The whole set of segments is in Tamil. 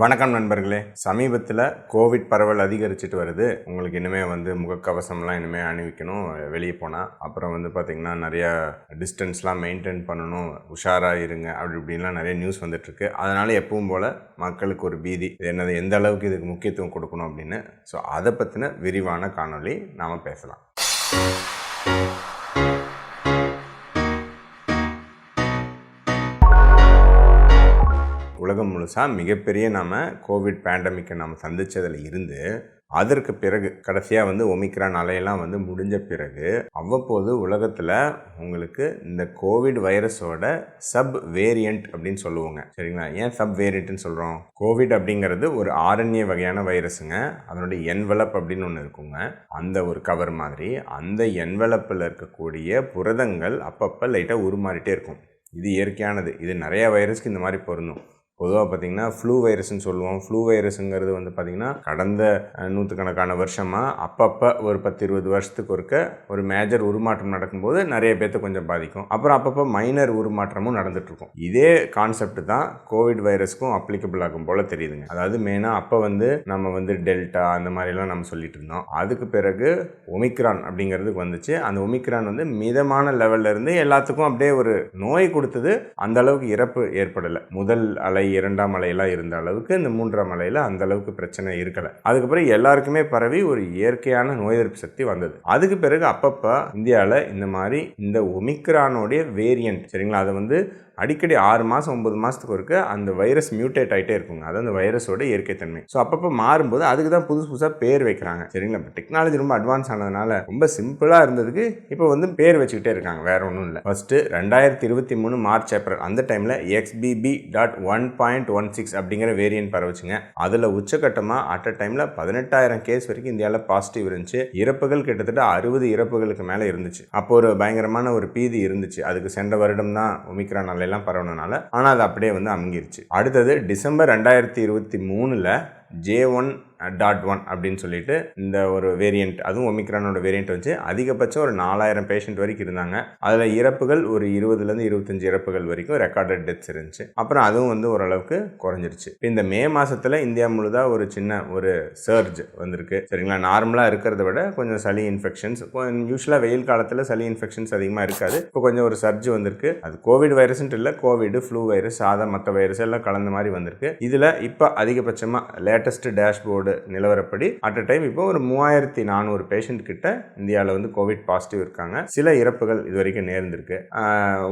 வணக்கம் நண்பர்களே. சமீபத்தில் கோவிட் பரவல் அதிகரிச்சுட்டு வருது. உங்களுக்கு இனிமேல் வந்து முகக்கவசம்லாம் இனிமேல் அணிவிக்கணும் வெளியே போனால் அப்புறம் வந்து பார்த்திங்கன்னா நிறையா டிஸ்டன்ஸ்லாம் மெயின்டைன் பண்ணணும். உஷாராக இருங்க. அப்படி இப்படின்லாம் நிறைய நியூஸ் வந்துட்டுருக்கு. அதனால் எப்பவும் போல் மக்களுக்கு ஒரு பீதி. இது என்னது எந்த அளவுக்கு இதுக்கு முக்கியத்துவம் கொடுக்கணும் அப்படின்னு. ஸோ அதை பற்றின விரிவான காணொளி நாம் பேசலாம். உலகம் முழுசாக மிகப்பெரிய நாம் கோவிட் பேண்டமிக்கை நாம் சந்தித்ததில் இருந்து அதற்கு பிறகு கடைசியாக வந்து ஒமிக்ரான் அலையெல்லாம் வந்து முடிஞ்ச பிறகு அவ்வப்போது உலகத்தில் உங்களுக்கு இந்த கோவிட் வைரஸோட சப் வேரியண்ட் அப்படின்னு சொல்லுவோங்க. சரிங்களா? ஏன் சப் வேரியண்ட்னு சொல்கிறோம் கோவிட் அப்படிங்கிறது ஒரு ஆரண்ய வகையான வைரஸுங்க அதனுடைய என்வலப் அப்படின்னு ஒன்று இருக்குங்க. அந்த ஒரு கவர் மாதிரி. அந்த என்வலப்பில் இருக்கக்கூடிய புரதங்கள் அப்பப்போ லைட்டாக உருமாறிட்டே இருக்கும். இது இயற்கையானது. இது நிறையா வைரஸ்க்கு இந்த மாதிரி பொருந்தும். பொதுவாக பார்த்தீங்கன்னா ஃப்ளூ வைரஸ்னு சொல்லுவோம். ஃப்ளூ வைரஸுங்கிறது வந்து பார்த்திங்கன்னா கடந்த நூற்றுக்கணக்கான வருஷமாக அப்பப்போ ஒரு பத்து இருபது வருஷத்துக்கு ஒருக்க ஒரு மேஜர் உருமாற்றம் நடக்கும்போது நிறைய பேர்த்த கொஞ்சம் பாதிக்கும். அப்புறம் அப்பப்போ மைனர் உருமாற்றமும் நடந்துகிட்ருக்கும் இதே கான்செப்ட் தான் கோவிட் வைரஸ்க்கும் அப்ளிகபிள் ஆகும் போல் தெரியுதுங்க. அதாவது மெயினாக அப்போ வந்து நம்ம வந்து டெல்டா அந்த மாதிரிலாம் நம்ம சொல்லிட்டு இருந்தோம் அதுக்கு பிறகு ஒமிக்ரான் அப்படிங்கிறதுக்கு வந்துச்சு. அந்த ஒமிக்ரான் வந்து மிதமான லெவல்லேருந்து எல்லாத்துக்கும் அப்படியே ஒரு நோய் கொடுத்தது. அந்த அளவுக்கு இறப்பு ஏற்படலை. முதல் அலை இரண்டாம் அலையெல்லாம் இருந்த அளவுக்கு இந்த மூன்றாம் அலையில் அந்த அளவுக்கு பிரச்சனை இருக்கலை. அதுக்கப்புறம் எல்லாருக்குமே பரவி ஒரு இயற்கையான நோய் எதிர்ப்பு சக்தி வந்தது. அதுக்கு பிறகு அப்பப்போ இந்தியாவில் இந்த மாதிரி இந்த ஒமிக்ரானோடைய வேரியண்ட் சரிங்களா? அதை வந்து அடிக்கடி ஆறு மாதம் ஒன்பது மாதத்துக்கு ஒருக்க அந்த வைரஸ் மியூட்டேட் ஆகிட்டே இருக்குங்க. அது அந்த வைரஸோட இயற்கை தன்மை. ஸோ அப்பப்போ மாறும்போது அதுக்கு தான் புதுசு புதுசாக பேர் வைக்கிறாங்க. சரிங்களா? இப்போ டெக்னாலஜி ரொம்ப அட்வான்ஸ் ஆனதுனால ரொம்ப சிம்பிளாக இருந்ததுக்கு இப்போ வந்து பேர் வச்சுக்கிட்டே இருக்காங்க. வேற ஒன்றும் இல்லை. ஃபஸ்ட்டு ரெண்டாயிரத்தி இருபத்தி மூணு மார்ச் ஏப்ரல் அந்த டைமில் XBB dot one point one six அப்படிங்கிற வேரியன்ட் பரவச்சுங்க. அதில் உச்சக்கட்டமாக அட் அ டைமில் பதினெட்டாயிரம் கேஸ் வரைக்கும் இந்தியாவில் பாசிட்டிவ் இருந்துச்சு. இறப்புகள் கிட்டத்தட்ட அறுபது இறப்புகளுக்கு மேலே இருந்துச்சு. அப்போ ஒரு பயங்கரமான ஒரு பீதி இருந்துச்சு. அதுக்கு சென்ற வருடம் தான் ஒமிக்ரான் எல்லாம் பரவனனால ஆனால் அது அப்படியே வந்து அமுங்கிருச்சு. அடுத்தது டிசம்பர் ரெண்டாயிரத்தி இருபத்தி மூணில் ஜே ஒன் டாட் ஒன் அப்படின்னு சொல்லிட்டு இந்த ஒரு வேரியண்ட் அதுவும் ஒமிக்ரானோட வேரியண்ட் வச்சு அதிகபட்சம் ஒரு நாலாயிரம் பேஷண்ட் வரைக்கும் இருந்தாங்க. அதில் இறப்புகள் ஒரு இருபதுலேருந்து இருபத்தஞ்சு இறப்புகள் வரைக்கும் ரெக்கார்டட் டெத்ஸ் இருந்துச்சு. அப்புறம் அதுவும் வந்து ஓரளவுக்கு குறைஞ்சிருச்சு. இந்த மே மாதத்தில் இந்தியா முழுதாக ஒரு சின்ன ஒரு சர்ஜ் வந்திருக்கு. சரிங்களா? நார்மலாக இருக்கிறத விட கொஞ்சம் சளி இன்ஃபெக்ஷன்ஸ் யூஸ்வலாக வெயில் காலத்தில் சளி இன்ஃபெக்ஷன்ஸ் அதிகமாக இருக்காது. இப்போ கொஞ்சம் ஒரு சர்ஜ் வந்திருக்கு. அது கோவிட் வைரஸ்ன்ட்டு இல்லை கோவிட் ஃப்ளூ வைரஸ் சாதா மற்ற வைரஸ் எல்லாம் கலந்த மாதிரி வந்திருக்கு. இதில் இப்போ அதிகபட்சமாக லேட்டஸ்ட் டேஷ்போர்டு நிலவரப்படி அட் அ டைம் இப்போ ஒரு மூவாயிரத்தி நானூறு பேஷண்ட் கிட்ட இந்தியாவில் வந்து கோவிட் பாசிட்டிவ் இருக்காங்க. சில இறப்புகள் இது வரைக்கும் நேர்ந்திருக்கு.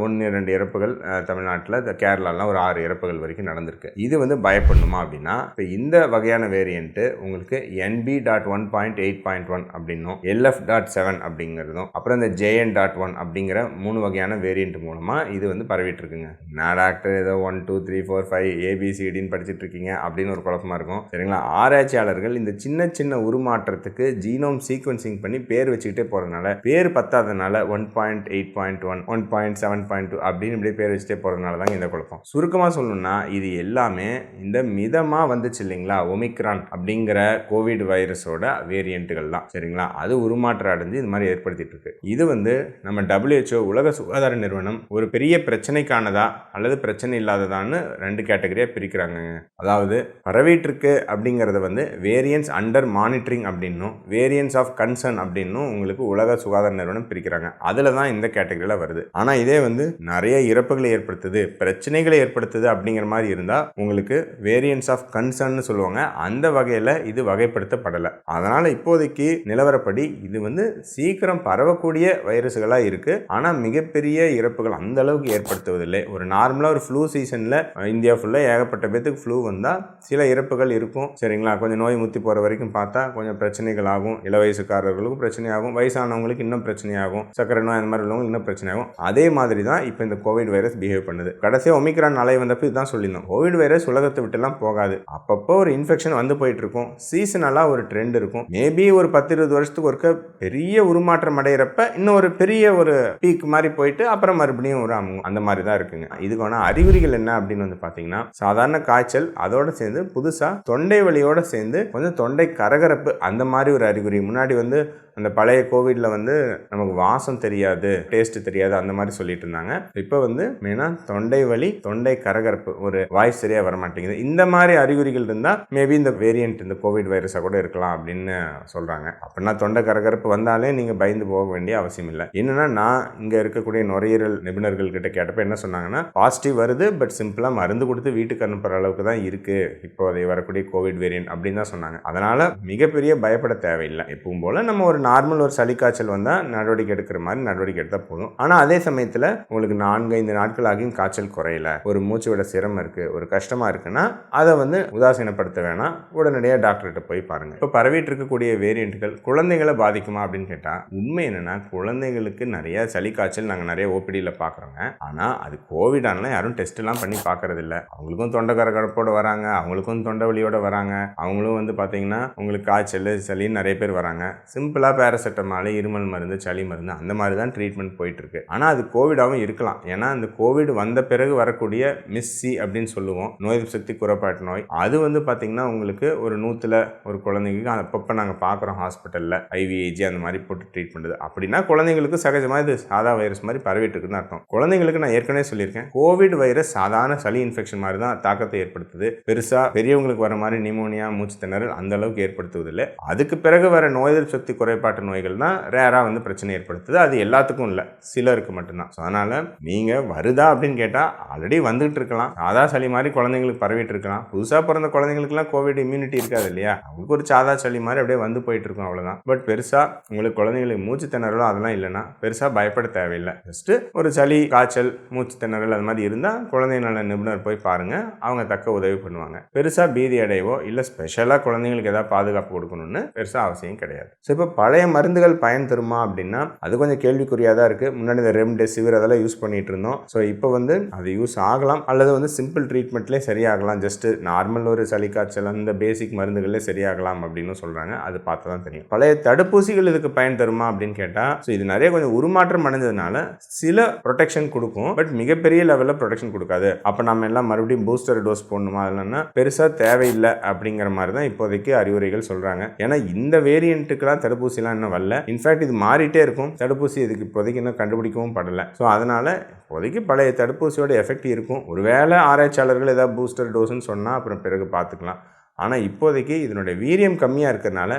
ஒன்று ரெண்டு இறப்புகள் தமிழ்நாட்டில் கேரளாலாம் ஒரு ஆறு இறப்புகள் வரைக்கும் நடந்திருக்கு. இது வந்து பயப்படணுமா அப்படின்னா இப்போ இந்த வகையான வேரியண்ட்டு உங்களுக்கு NP dot one point eight point one அப்படின்னும் எல்எஃப் டாட் செவன் அப்படிங்கிறதும் அப்புறம் இந்த ஜேஎன் டாட் ஒன் அப்படிங்கிற மூணு வகையான வேரியண்ட் மூலமாக இது வந்து பரவிட்டு இருக்குங்க நான் டாக்டர் ஏதோ one two three four five ஏபிசிடின்னு படிச்சுட்டு இருக்கீங்க அப்படின்னு ஒரு குழப்பமா இருக்கும். சரிங்களா? ஆராய்ச்சியாளர் ஆராய்ச்சியாளர்கள் இந்த சின்ன சின்ன உருமாற்றத்துக்கு ஜீனோம் சீக்வன்சிங் பண்ணி பேர் வச்சுக்கிட்டே போகிறதுனால பேர் பத்தாதனால one point eight point one one point seven point two அப்படின்னு இப்படியே பேர் வச்சுட்டே போகிறனால தாங்க இந்த குழப்பம். சுருக்கமாக சொல்லணும்னா இது எல்லாமே இந்த மிதமாக வந்துச்சு இல்லைங்களா ஒமிக்ரான் அப்படிங்கிற கோவிட் வைரஸோட வேரியண்ட்டுகள் தான். சரிங்களா? அது உருமாற்றம் அடைஞ்சு இது மாதிரி ஏற்படுத்திட்டு இருக்கு. இது வந்து நம்ம டபிள்யூஹெச்ஓ உலக சுகாதார நிறுவனம் ஒரு பெரிய பிரச்சனைக்கானதா அல்லது பிரச்சனை இல்லாததான்னு ரெண்டு கேட்டகரியாக பிரிக்கிறாங்க அதாவது பரவிட்டு இருக்கு அப்படிங்கிறத வந்து வேரியன்ஸ் அண்டர் மானிட்டரிங் அப்படின்னும் வேரியன்ஸ் ஆஃப் கன்சர்ன் அப்படின்னும் உங்களுக்கு உலக சுகாதார நிறுவனம் பிரிக்கிறாங்க. அதில் தான் இந்த கேட்டகரியில் வருது. ஆனால் இதே வந்து நிறைய இறப்புகளை ஏற்படுத்துது பிரச்சனைகளை ஏற்படுத்துது அப்படிங்கிற மாதிரி இருந்தால் உங்களுக்கு வேரியன்ஸ் ஆஃப் கன்சர்ன்னு சொல்லுவாங்க. அந்த வகையில் இது வகைப்படுத்தப்படலை. அதனால் இப்போதைக்கு நிலவரப்படி இது வந்து சீக்கிரம் பரவக்கூடிய வைரஸ்களாக இருக்குது ஆனால் மிகப்பெரிய இறப்புகள் அந்த அளவுக்கு ஏற்படுத்துவதில்லை. ஒரு நார்மலாக ஒரு ஃப்ளூ சீசனில் இந்தியா ஃபுல்லாக ஏகப்பட்ட பேத்துக்கு ஃப்ளூ வந்தால் சில இறப்புகள் இருக்கும். சரிங்களா? கொஞ்சம் நோய் முத்தி போகிற வரைக்கும் பார்த்தா கொஞ்சம் பிரச்சனைகள் ஆகும் இள வயசுக்காரர்களுக்கும் பிரச்சனையாகும். வயசானவங்களுக்கு இன்னும் பிரச்சனையாகும். சக்கரை நோய் அந்த மாதிரி உள்ளவங்க இன்னும் பிரச்சனை ஆகும் அதே மாதிரி தான் இப்போ இந்த கோவிட் வைரஸ் பிஹேவ் பண்ணுது. கடைசியாக ஒமிக்ரான் அலை வந்தப்போ இதுதான் சொல்லியிருந்தோம். கோவிட் வைரஸ் உலகத்தை விட்டுலாம் போகாது. அப்பப்போ ஒரு இன்ஃபெக்ஷன் வந்து போயிட்டு இருக்கும் சீசனலாக ஒரு ட்ரெண்ட் இருக்கும். மேபி ஒரு பத்து இருபது வருஷத்துக்கு ஒருக்க பெரிய உருமாற்றம் அடையிறப்ப இன்னும் ஒரு பெரிய ஒரு பீக் மாதிரி போயிட்டு அப்புறம் மறுபடியும் ஒரு அமுங்கும் அந்த மாதிரி தான் இருக்குங்க. இதுக்கான அறிகுறிகள் என்ன அப்படின்னு வந்து பார்த்தீங்கன்னா சாதாரண காய்ச்சல் அதோட சேர்ந்து புதுசாக தொண்டை வலியோட சேர்ந்து கொஞ்சம் தொண்டை கரகரப்பு அந்த மாதிரி ஒரு அறிகுறி. முன்னாடி வந்து அந்த பழைய கோவிட்ல வந்து நமக்கு வாசம் தெரியாது டேஸ்ட் தெரியாது அந்த மாதிரி சொல்லிட்டு இருந்தாங்க. இப்போ வந்து மெயினாக தொண்டை வலி தொண்டை கரகரப்பு ஒரு வாய்ஸ் சரியாக வர மாட்டேங்குது இந்த மாதிரி அறிகுறிகள் இருந்தால் மேபி இந்த வேரியன்ட் இந்த கோவிட் வைரஸாக கூட இருக்கலாம் அப்படின்னு சொல்கிறாங்க அப்படின்னா தொண்டை கரகரப்பு வந்தாலே நீங்கள் பயந்து போக வேண்டிய அவசியம் இல்லை. என்னன்னா நான் இங்கே இருக்கக்கூடிய நுரையீரல் நிபுணர்கள் கிட்ட கேட்டப்ப என்ன சொன்னாங்கன்னா பாசிட்டிவ் வருது பட் சிம்பிளாக மருந்து கொடுத்து வீட்டுக்கு அனுப்புகிற அளவுக்கு தான் இருக்குது இப்போ அதை வரக்கூடிய கோவிட் வேரியன்ட் அப்படின்னு தான் சொன்னாங்க. அதனால் மிகப்பெரிய பயப்பட தேவையில்லை. எப்பவும் போல் நம்ம ஒரு நார்மல் ஒரு சளி காய்ச்சல் வந்தால் நடவடிக்கை எடுக்கிற மாதிரி நடவடிக்கை எடுத்தால் போதும். ஆனால் அதே சமயத்தில் உங்களுக்கு நான்கு ஐந்து நாட்கள் ஆகியும் காய்ச்சல் குறையல ஒரு மூச்சு விட சிரமம் இருக்குது ஒரு கஷ்டமாக இருக்குன்னா அதை வந்து உதாசீனப்படுத்த வேணாம். உடனடியாக டாக்டர்கிட்ட போய் பாருங்கள் இப்போ பரவிட்டு இருக்கக்கூடிய வேரியண்ட்டுகள் குழந்தைகளை பாதிக்குமா அப்படின்னு கேட்டால் உண்மை என்னென்னா குழந்தைங்களுக்கு நிறைய சளி காய்ச்சல் நாங்கள் நிறைய ஓபிடியில் பார்க்குறோங்க ஆனால் அது கோவிடானலாம் யாரும் டெஸ்ட்லாம் பண்ணி பார்க்கறதில்ல அவங்களுக்கும் தொண்டை கரகரப்போடு வராங்க அவங்களுக்கும் தொண்டை வலியோட வராங்க அவங்களும் வந்து பார்த்தீங்கன்னா உங்களுக்கு காய்ச்சல் சளின்னு நிறைய பேர் வராங்க. சிம்பிளாக பேராசிட்டமால் இருமல் மருந்து சளி மருந்து அந்த மாதிரி தான் ட்ரீட்மெண்ட் போயிட்டுருக்கு. ஆனால் அது கோவிடாகவும் இருக்கலாம். ஏன்னா அந்த கோவிட் வந்த பிறகு வரக்கூடிய மிஸ்ஸி அப்படின்னு சொல்லுவோம். நோய் எதிர்ப்பு சக்தி குறைபாட்டு நோய். அது வந்து பார்த்தீங்கன்னா உங்களுக்கு ஒரு நூற்றில் ஒரு குழந்தைங்களுக்கு அப்பப்போ நாங்கள் பார்க்குறோம் ஹாஸ்பிட்டலில் ஐவிஏஜி அந்த மாதிரி போட்டு ட்ரீட் பண்ணுறது அப்படின்னா குழந்தைங்களுக்கு சகஜமாக இது சாதா வைரஸ் மாதிரி பரவிட்டு இருக்குன்னு அர்த்தம். குழந்தைங்களுக்கு நான் ஏற்கனவே சொல்லியிருக்கேன். கோவிட் வைரஸ் சாதாரண சளி இன்ஃபெக்ஷன் மாதிரி தான் தாக்கத்தை ஏற்படுத்துது. பெருசாக பெரியவங்களுக்கு வர மாதிரி நிமோனியா மூச்சு திணறல் அந்த அளவுக்கு ஏற்படுத்துவதில்லை. அதுக்கு பிறகு வர நோய் எதிர்ப்பு சக்தி குறைபாட்டு நோய்கள் தான் ரேராக வந்து பிரச்சனை ஏற்படுத்துது. அது எல்லாத்துக்கும் இல்லை. சிலருக்கு மட்டும்தான். ஸோ அதனால் நீங்கள் வருதா அப்படின்னு கேட்டால் ஆல்ரெடி வந்துகிட்டு இருக்கலாம். சாதா சளி மாதிரி குழந்தைங்களுக்கு பரவிட்டு இருக்கலாம். புதுசாக பிறந்த குழந்தைங்களுக்குலாம் கோவிட் இம்யூனிட்டி இருக்காது இல்லையா? அவங்களுக்கு ஒரு சாதா சளி மாதிரி அப்படியே வந்து போயிட்டு இருக்கும் அவ்வளோதான் பட் பெருசாக உங்களுக்கு குழந்தைங்களுக்கு மூச்சு திணறலும் அதெல்லாம் இல்லைன்னா பெருசாக பயப்பட தேவையில்லை. ஜஸ்ட்டு ஒரு சளி காய்ச்சல் மூச்சு திணறல் அது மாதிரி இருந்தால் குழந்தை நல நிபுணர் போய் பாருங்கள் அவங்க தக்க உதவி பண்ணுவாங்க. பெருசாக பீதி அடையவோ இல்லை ஸ்பெஷலாக குழந்தைங்களுக்கு ஏதாவது பாதுகாப்பு கொடுக்கணும்னு பெருசாக அவசியம் கிடையாது. ஸோ இப்போ பழைய மருந்துகள் பயன் தருமா அப்படின்னா அது கொஞ்சம் கேள்விக்குறியாக தான் இருக்குது முன்னாடி இந்த ரெம்டெசிவிர் அதெல்லாம் யூஸ் பண்ணிட்டு இருந்தோம். ஸோ இப்போ வந்து அது யூஸ் ஆகலாம். அல்லது வந்து சிம்பிள் ட்ரீட்மெண்ட்லேயே சரியாகலாம். ஜஸ்ட் நார்மல் ஒரு சளி காய்ச்சல் அந்த பேசிக் மருந்துகளே சரியாகலாம் அப்படின்னு சொல்கிறாங்க அது பார்த்து தான் தெரியும். பழைய தடுப்பூசிகள் இதுக்கு பயன் தருமா அப்படின்னு கேட்டால் ஸோ இது நிறைய கொஞ்சம் உருமாற்றம் அடைஞ்சதுனால சில ப்ரொடெக்ஷன் கொடுக்கும். பட் மிகப்பெரிய லெவலில் ப்ரொடெக்ஷன் கொடுக்காது. அப்போ நம்ம எல்லாம் மறுபடியும் பூஸ்டர் டோஸ் போடணுமா? இல்லைன்னா பெருசாக தேவையில்லை அப்படிங்கிற மாதிரி தான் இப்போதைக்கு அறிவுரைகள் சொல்கிறாங்க ஏன்னா இந்த வேரியண்ட்டுக்கெல்லாம் தடுப்பூசிலாம் இன்னும் வரல. இன்ஃபேக்ட் இது மாறிட்டே இருக்கும். தடுப்பூசி இதுக்கு இப்போதைக்கு இன்னும் கண்டுபிடிக்கவும் படலை. ஸோ அதனால் இப்போதைக்கு பழைய தடுப்பூசியோட எஃபெக்ட் இருக்கும். ஒருவேளை ஆராய்ச்சியாளர்கள் ஏதாவது பூஸ்டர் டோஸ்ன்னு சொன்னால் அப்புறம் பிறகு பார்த்துக்கலாம். ஆனால் இப்போதைக்கு இதனுடைய வீரியம் கம்மியாக இருக்கிறனால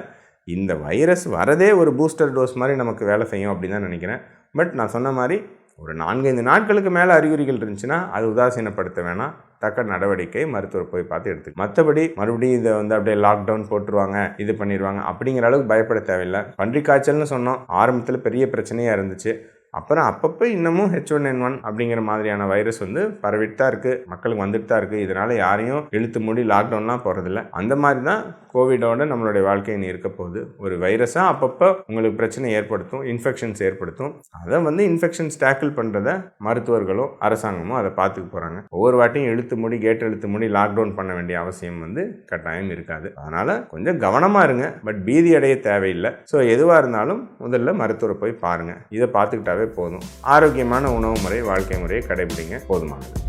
இந்த வைரஸ் வரதே ஒரு பூஸ்டர் டோஸ் மாதிரி நமக்கு வேலை செய்யும் அப்படின்னு தான் நினைக்கிறேன். பட் நான் சொன்ன மாதிரி ஒரு நான்கைந்து நாட்களுக்கு மேலே அறிகுறிகள் இருந்துச்சுன்னா அது உதாசீனப்படுத்த வேணாம். தக்க நடவடிக்கை மருத்துவர் போய் பார்த்து எடுத்து மற்றபடி மறுபடியும் இதை வந்து அப்படியே லாக்டவுன் போட்டுருவாங்க இது பண்ணிடுவாங்க அப்படிங்கிற அளவுக்கு பயப்பட தேவையில்லை. பன்றி காய்ச்சல்னு சொன்னோம். ஆரம்பத்தில் பெரிய பிரச்சனையாக இருந்துச்சு. அப்புறம் அப்பப்போ இன்னமும் ஹெச் ஒன் என் ஒன் அப்படிங்கிற மாதிரியான வைரஸ் வந்து பரவிட்டு தான் இருக்குது மக்களுக்கு வந்துட்டு தான் இருக்குது இதனால் யாரையும் இழுத்து மூடி லாக்டவுன்லாம் போகிறதில்ல அந்த மாதிரி தான் கோவிடோட நம்மளுடைய வாழ்க்கை இனி இருக்க போகுது. ஒரு வைரஸாக அப்பப்போ உங்களுக்கு பிரச்சனை ஏற்படுத்தும் இன்ஃபெக்ஷன்ஸ் ஏற்படுத்தும். அதை வந்து இன்ஃபெக்ஷன்ஸ் டேக்கிள் பண்ணுறத மருத்துவர்களும் அரசாங்கமும் அதை பார்த்துக்க போகிறாங்க ஒவ்வொரு வாட்டியும் இழுத்து மூடி கேட் எழுத்து மூடி லாக்டவுன் பண்ண வேண்டிய அவசியம் வந்து கட்டாயம் இருக்காது. அதனால் கொஞ்சம் கவனமாக இருங்க. பட் பீதி அடைய தேவையில்லை. ஸோ எதுவாக இருந்தாலும் முதல்ல மருத்துவரை போய் பாருங்கள் இதை பார்த்துக்கிட்டாவே போதும். ஆரோக்கியமான உணவு முறை வாழ்க்கை முறையை கடைபிடிங்க. போதுமானது.